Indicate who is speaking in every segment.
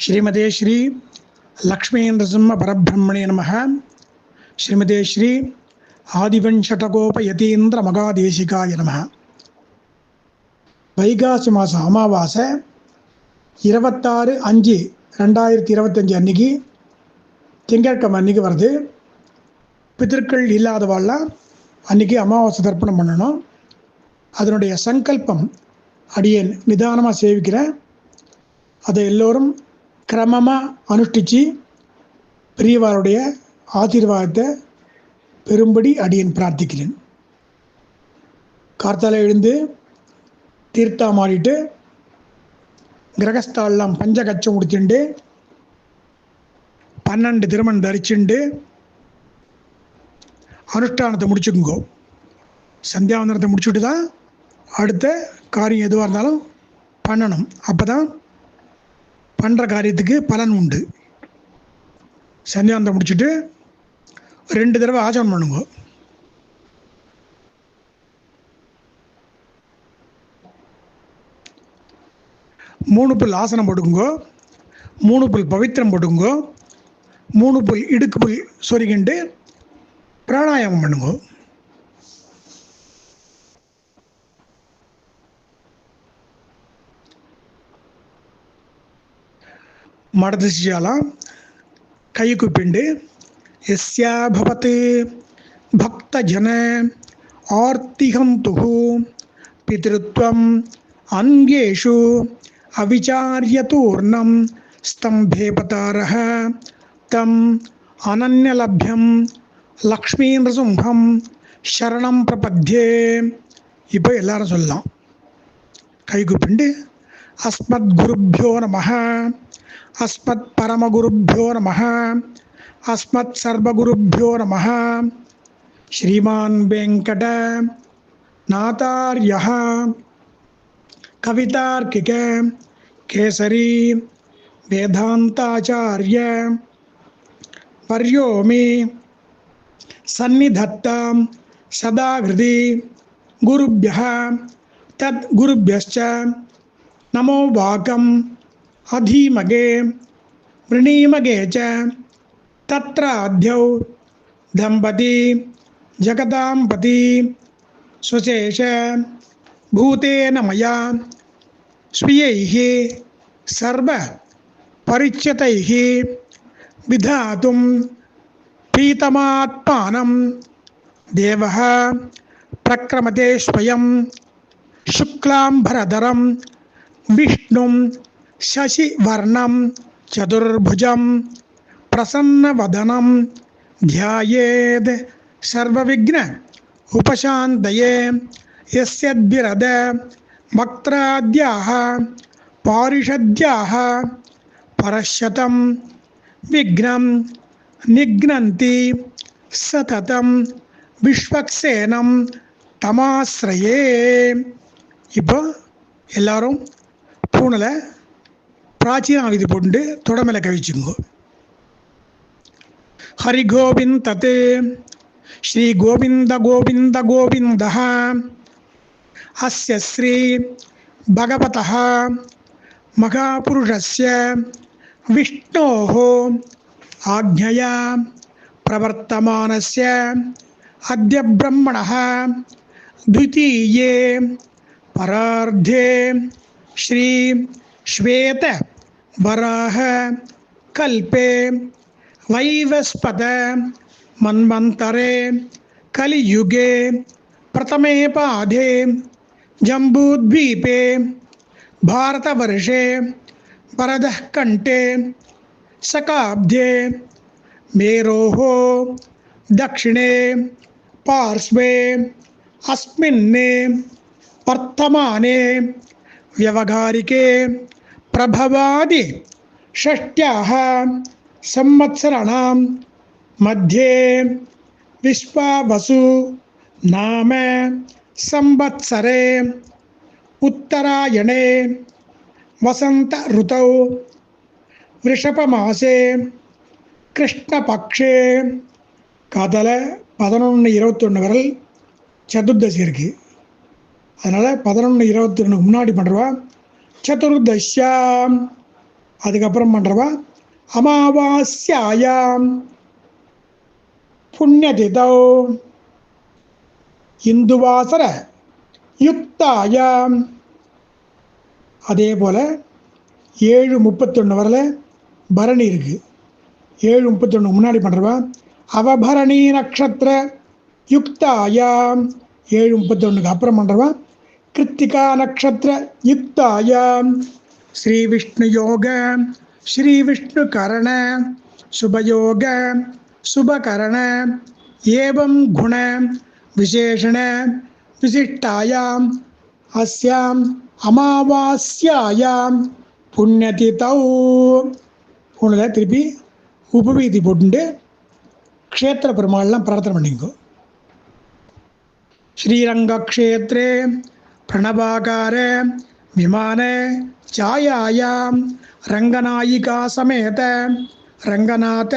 Speaker 1: ஸ்ரீமதே ஸ்ரீ லக்ஷ்மீந்திரசிம்ம பரபிரம்மணே நம ஸ்ரீமதே ஸ்ரீ ஆதிவஞ்சடகோப யதீந்திர மகாதேசிகாய நம வைகாசி மாதம் அமாவாசை இருபத்தாறு அஞ்சு ரெண்டாயிரத்தி இருபத்தஞ்சி அன்னைக்கு திங்கட்கிழமை அன்னைக்கு வருது. பித்திருக்கள் இல்லாதவாள்லாம் அன்னைக்கு அமாவாசை தர்ப்பணம் பண்ணணும். அதனுடைய சங்கல்பம் அடியேன் நிதானமாக சேவிக்கிறேன். அதை எல்லோரும் கிரமமாக அனுஷ்டித்து பெரியவாருடைய ஆசீர்வாதத்தை பெரும்படி அடியேன் பிரார்த்திக்கிறேன். கார்த்தால எழுந்து தீர்த்தா மாறிட்டு கிரகஸ்தாலாம் பஞ்சகச்சம் முடிச்சுண்டு பன்னெண்டு திருமணம் தரிச்சுண்டு அனுஷ்டானத்தை முடிச்சுக்குங்கோ. சந்தியாவந்தனத்தை முடிச்சுட்டு தான் அடுத்த காரியம் எதுவாக இருந்தாலும் பண்ணணும். அப்போ தான் பண்ணுற காரியத்துக்கு பலன் உண்டு. சந்தியாவந்தம் முடிச்சுட்டு ரெண்டு தடவை ஆச்சரணம் பண்ணுங்க. மூணு புல் ஆசனம் போட்டுக்குங்கோ. மூணு புல் பவித்திரம் போட்டுக்குங்கோ. மூணு புல் இடுக்கு புல் சொருகிண்டு பிராணாயாமம் பண்ணுங்க. மடதிசியாலாம் கை குப்பிண்டு எஸ்யா பவத் பக்தஜன ஆர்த்திகந்து பிதிருத்வம் அங்கேஷு அவிச்சாரியதூர்ணம் ஸ்தம்பேபதாரः தம் அனன்யலப்யம் லக்ஷ்மீ நிருசிம்ஹம் சரணம் பிரபத்யே இப்போ எல்லாரும் சொல்லலாம் கை குப்பிண்டு அஸ்மத் குருப்பியோ நம అస్మత్ పరమ గురుభ్యో నమ. అస్మత్ అస్మత్సర్వగురుభ్యో నమ. శ్రీమాన్ వెంకట నాతార్య కవితార్కిక కేసరీ వేదాంతాచార్య పర్యోమి సన్నిధత్త సదాహృది సదా గురుభ్య తద్గురుభ్యశ్చ. నమో వాకం अधीमगे वृणीमगे च तत्राद्यौ दम्पती जगदाम्पती स्वशेष भूतेन मया स्वीयैः सर्वपरिच्यतैः विधातुं प्रीतमात्मानं देवः प्रक्रमते स्वयं शुक्लाम्बरधरं विष्णुं शशिवर्णं चतुर्भुजं प्रसन्नवदनं ध्यायेद् सर्वविघ्न उपशान्तये यस्यद्विरद वक्त्राद्याः पारिषद्याः परशतं विघ्नं निघ्नन्ति सततं விஸ்வக்சேனம் தமாசிரயே இப்போ எல்லாரும் பூனில் പ്രാചೀനാവധിപ്പുണ്ട് തുടമല കഴിച്ചുങ്കു ഹരിഗോവിന്ദ ശ്രീ ഗോവിന്ദ ഗോവിന്ദ ഗോവിന്ദ അസ്യ ശ്രീ ഭഗവത മഹാപുരുഷസ്യ വിഷ്ണോ ആജ്ഞയാ പ്രവർത്തമാനസ്യ അദ്യ ബ്രഹ്മണ ദ്വിതീയേ പരാർദ്ധേ ശ്രീ ശ്വേത वराह कल्पे वैवस्पत मन्वन्तरे कलियुगे प्रथमे पादे जम्बूद्वीपे भारतवर्षे वरदः कण्ठे शकाब्दे मेरोः दक्षिणे पार्श्वे अस्मिन् वर्तमाने व्यवहारिके प्रभवादि षष्ट्याः संवत्सराणां मध्ये विश्वावसु नाम संवत्सरे उत्तरायणे वसन्त ऋतौ वृषभमासे கிருஷ்ணபக்ஷே காத்தால பதினொன்று இருபத்தொன்று வரல் சதுர்தசி இருக்குது அதனால் பதினொன்று இருபத்தி ஒன்றுக்கு முன்னாடி பண்ணுறவா சதுர்தஷ்யாம். அதுக்கப்புறம் பண்ணுறவா அமாவாஸ்யாயாம். புண்ணியதிதோ. இந்துவாசர யுக்தாயாம். அதே போல் ஏழு முப்பத்தொன்று வரல பரணி இருக்குது ஏழு முப்பத்தொன்று முன்னாடி பண்ணுறவா அவபரணி நக்ஷத்திர யுக்தாயாம். ஏழு முப்பத்தொன்றுக்கு அப்புறம் பண்ணுறவா கிருத்திகா நக்ஷத்திர யுக்தாயாம் ஸ்ரீ விஷ்ணு யோக ஸ்ரீ விஷ்ணு கரண சுபயோக சுபகரண ஏவம் குண விசேஷண விசிஷ்டாயாம் அஸ்யாம் அமாவாஸ்யாயாம் புண்ணியதிதௌ உங்களை திருப்பி உபவீதி போட்டுண்டு க்ஷேத்திர பெருமாள்லாம் பிரார்த்தனை பண்ணிக்கோ ஸ்ரீரங்கக்ஷேத்ரே பிரணவாகார प्रणवाकारे विमाने चायायां रङ्गनायिकासमेत रङ्गनाथ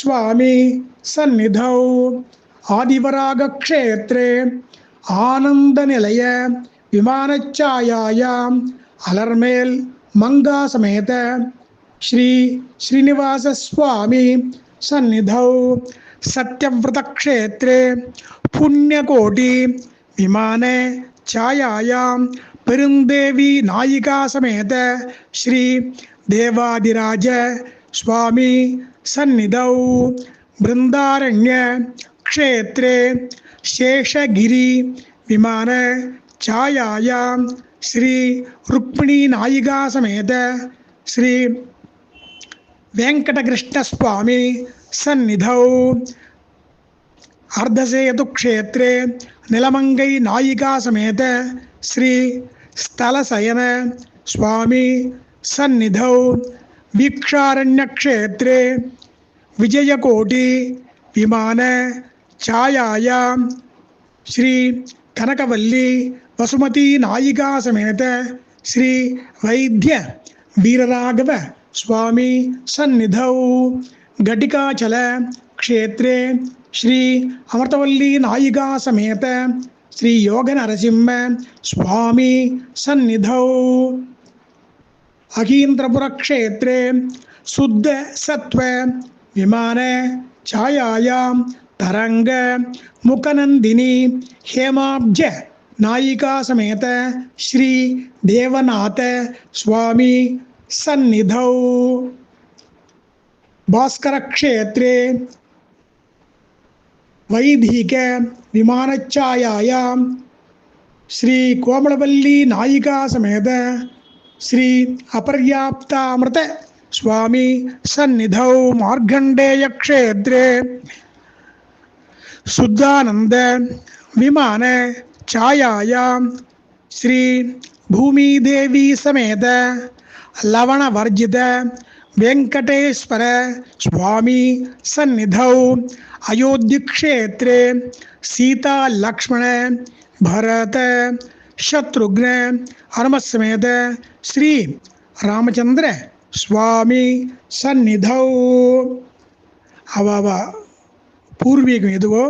Speaker 1: स्वामी सन्निधौ आदिवरागक्षेत्रे आनन्दनिलय विमानचायाम् अलर्मेल् मङ्गासमेत श्रीश्रीनिवासस्वामी सन्निधौ सत्यव्रतक्षेत्रे पुण्यकोटि विमाने சாயாயாம் பெருந்தேவி நாயிகா சமேத ஸ்ரீ தேவாதிராஜ சுவாமி சந்நிதௌ பிருந்தாரண்ய க்ஷேத்ரே சேஷகிரி விமான சாயாயாம் ஸ்ரீ ருக்மிணி நாயிகா சமேத ஸ்ரீ வெங்கடகிருஷ்ணசுவாமி சந்நிதௌ அர்த்தசேது க்ஷேத்ரே நிலமங்கை நாயிகா சமேத ஸ்ரீ ஸ்தலசயன சுவாமி சந்நிதௌ வீக்ஷாரண்யக்ஷேத்ரே விஜயகோட்டி விமான சாயாயாம் ஸ்ரீ கனகவல்லி வசுமதி நாயிகா சமேத ஸ்ரீ வைத்திய வீரராகவ சுவாமி சந்நிதௌ क्षेत्रे श्री अमृतवल्ली नायिका समेत श्री योग नरसिंह स्वामी सन्निध। अखींद्रपुर क्षेत्रे शुद्ध सत्व विमान छायायां तरंग, मुखनंदिनी, हेमाब्ज नायिका समेत श्री देवनाथ स्वामी सन्निध। भास्कर क्षेत्रे वैदिकविमानच्छायायां श्रीकोमलवल्लीनायिकासमेत श्री अपर्याप्तामृत स्वामी सन्निधौ मार्गण्डेयक्षेत्रे शुद्धानंद विमान छायायां श्री भूमिदेवी समेत लवणवर्जित ವೆಂಕಟೇಶ್ವರ ಸ್ವಾಮಿ ಸನ್ನಿಧೌ ಅಯೋಧ್ಯ ಕ್ಷೇತ್ರ ಸೀತಾ ಲಕ್ಷ್ಮಣ ಭರತ ಶತ್ರುಘ್ನ ಹನುಮಸಮೇತ ಶ್ರೀ ರಾಮಚಂದ್ರ ಸ್ವಾಮಿ ಸನ್ನಿಧೌ அவாவா பூர்வீகம் எதுவோ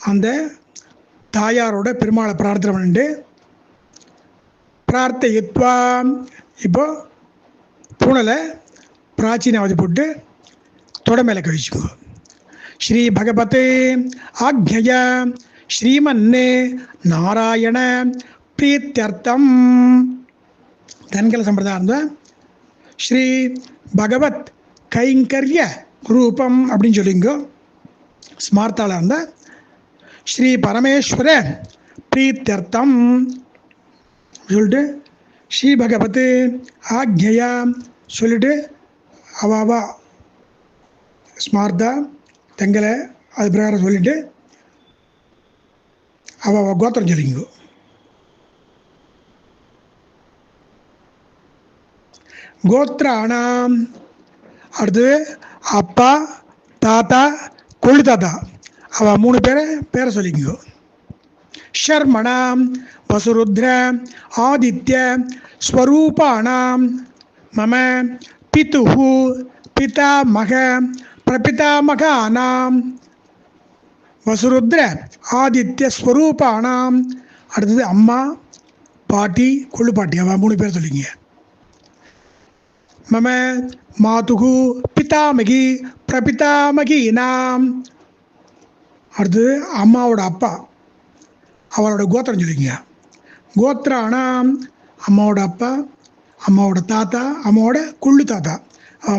Speaker 1: அந்த தாயாரோட பெருமாளை பிரார்த்தனை பண்ணிட்டு பிரார்த்தித்வா பூனலை பிராச்சீனாவதி போட்டு தொட மேலே கழிச்சுக்கோ. ஸ்ரீ பகவதே ஆக்ஞய ஸ்ரீமன்னே நாராயண பிரீத்தியர்த்தம். தன்கல சம்பிரதாயம் இருந்தால் ஸ்ரீ பகவத் கைங்கரிய ரூபம் அப்படின்னு சொல்லிங்கோ. ஸ்மார்த்தால இருந்தால் ஸ்ரீ பரமேஸ்வர பிரீத்தியர்த்தம். சொல்லிட்டு ஸ்ரீ பகவத் ஆக்ஞயா சொல்லிட்டு அவ அவ ஸ்மார்த்தா தெங்கலை அது பிரகாரம் சொல்லிட்டு அவ அவ கோத்திரம் சொல்லிங்கோ கோத்ராணாம் அடுத்தது அப்பா தாத்தா கொள்ளு தாத்தா. அவ மூணு பேரை பேரை சொல்லிக்கோ ஷர்மணாம் வசுருத்ர ஆதித்ய ஸ்வரூபானாம் மம பிதுஹு பிதாமக பிரபிதாமகானாம் வசுருத்ர ஆதித்ய ஸ்வரூபானாம் அடுத்தது அம்மா பாட்டி கொள்ளு பாட்டி. அவ மூணு பேர் சொல்லிங்க மம மாதுகு பிதாமகி பிரபிதாமகி நாம் அடுத்தது அம்மாவோட அப்பா. அவரோட கோத்திரம் சொல்லிங்க கோத்திரானாம் அம்மாவோட அப்பா அம்மாவோட தாத்தா அம்மாவோட குள்ளு தாத்தா.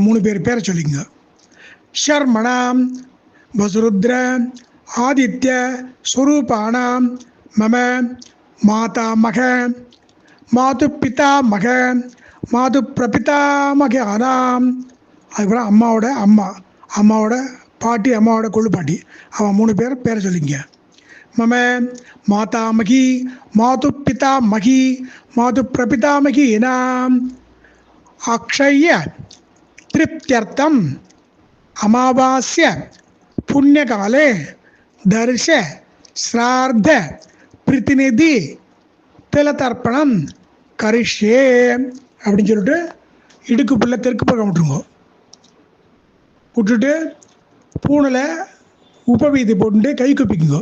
Speaker 1: மூணு பேர் பேரை சொல்லிங்க ஷர்மணாம் வசுருத்ர ஆதித்ய ஸ்வரூபானாம் மம மாதா மக மாது பிதா மக மாது பிரபிதாமக ஆனாம். அதுக்கப்புறம் அம்மாவோட அம்மா அம்மாவோட பாட்டி அம்மாவோட கொள்ளு பாட்டி. அவன் மூணு பேர் பேரை சொல்லிங்க மம மாதாமகி மாது பிதாமகி மாது பிரபிதாமகி நாம் அக்ஷய திருப்தியர்த்தம் அமாவாசிய புண்ணியகாலே தர்ஷ ஸ்ரார்த்த பிரதிநிதி திலதர்ப்பணம் கரிஷ்யே அப்படின்னு சொல்லிட்டு இடுக்கு புள்ள தெற்கு பக்கம் விட்டுருங்க. விட்டுட்டு பூனில் உபவீதி போட்டு கை குப்பிக்குங்க.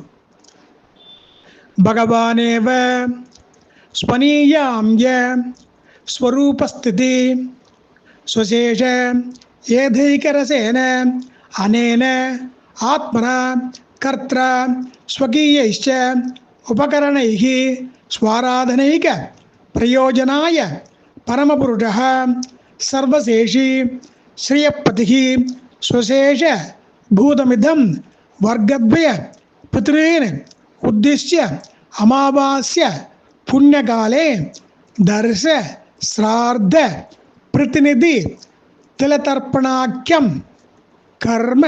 Speaker 1: भगवान स्वनीयाम्य य स्वरूपस्थिति। स्वशेष एधैकरसेन अनेन आत्मना कर्त्र स्वकीयैश्च उपकरणैः स्वाराधनैक प्रयोजनाय परमपुरुषः, सर्वशेषी श्रियपतिः, स्वशेष भूतमिदं वर्गद्वय पितॄन् उद्दिश्य अमावास्य पुण्यकाले दर्श श्राद्ध प्रतिनिधि तिलतर्पणाख्यम कर्म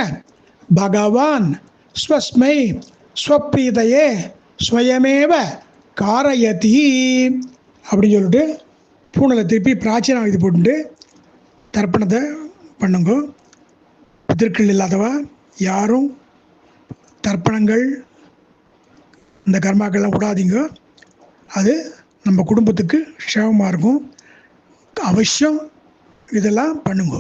Speaker 1: भगवान स्वस्मै स्वप्रीतये ஸ்வயமேவ காரயதி அப்படின்னு சொல்லிட்டு பூனலை திருப்பி பிராச்சீன இது போட்டு தர்ப்பணத்தை பண்ணுங்க பித்திருக்கள் இல்லாதவ யாரும் தர்ப்பணங்கள் இந்த கர்மாக்கள்லாம் விடாதீங்க. அது நம்ம குடும்பத்துக்கு க்ஷேமமாக இருக்கும். அவசியம் இதெல்லாம் பண்ணுங்க.